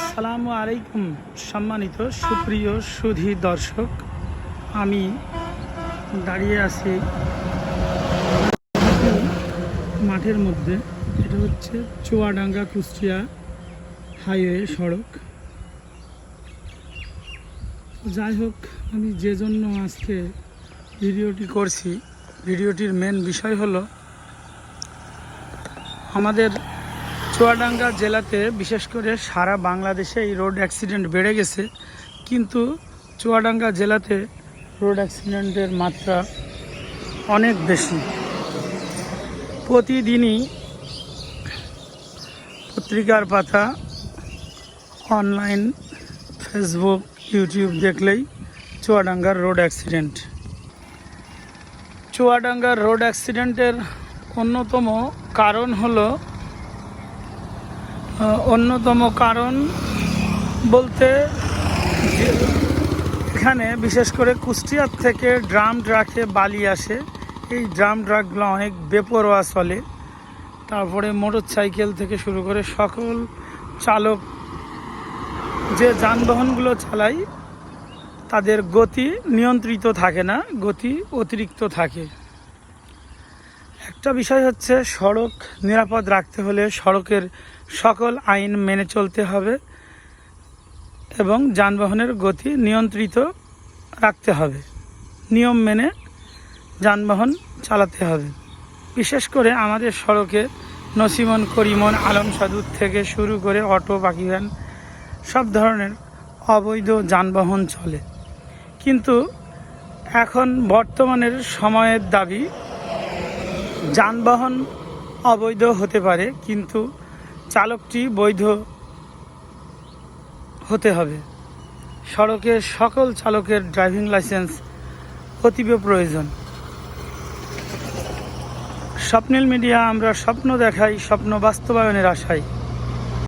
আসসালামু আলাইকুম সম্মানিত সুপ্রিয় সুধী দর্শক। আমি দাঁড়িয়ে আছি মাঠের মধ্যে। এটা হচ্ছে চুয়াডাঙ্গা কুষ্টিয়া হাইওয়ে সড়ক। যাই হোক, আমি যে জন্য আজকে ভিডিওটি করছি, ভিডিওটির মেন বিষয় হলো আমাদের চুয়াডাঙ্গা জেলাতে বিশেষ করে সারা বাংলাদেশে এই রোড অ্যাক্সিডেন্ট বেড়ে গেছে, কিন্তু চুয়াডাঙ্গা জেলাতে রোড অ্যাক্সিডেন্টের মাত্রা অনেক বেশি। প্রতিদিনই পত্রিকার পাতা, অনলাইন, ফেসবুক, ইউটিউব দেখলেই চুয়াডাঙ্গার রোড অ্যাক্সিডেন্ট। চুয়াডাঙ্গার রোড অ্যাক্সিডেন্টের অন্যতম কারণ হলো অন্যতম কারণ বলতে এখানে বিশেষ করে কুষ্টিয়ার থেকে ড্রাম ট্রাকে বালি আসে। এই ড্রাম ট্রাকগুলো অনেক বেপরোয়া চলে। তারপরে মোটর সাইকেল থেকে শুরু করে সকল চালক যে যানবাহনগুলো চালায়, তাদের গতি নিয়ন্ত্রিত থাকে না, গতি অতিরিক্ত থাকে। একটা বিষয় হচ্ছে সড়ক নিরাপদ রাখতে হলে সড়কের সকল আইন মেনে চলতে হবে এবং যানবাহনের গতি নিয়ন্ত্রিত রাখতে হবে। নিয়ম মেনে যানবাহন চালাতে হবে। বিশেষ করে আমাদের সড়কে নসিমন, করিমন আলম সাদুর থেকে শুরু করে অটো, বাকি ভ্যান সব ধরনের অবৈধ যানবাহন চলে। কিন্তু এখন বর্তমানের সময়ের দাবি যানবাহন অবৈধ হতে পারে, কিন্তু চালকটি বৈধ হতে হবে। সড়কের সকল চালকের ড্রাইভিং লাইসেন্স অতীব প্রয়োজন। স্বপ্নিল মিডিয়া, আমরা স্বপ্ন দেখাই, স্বপ্ন বাস্তবায়নের আশায়।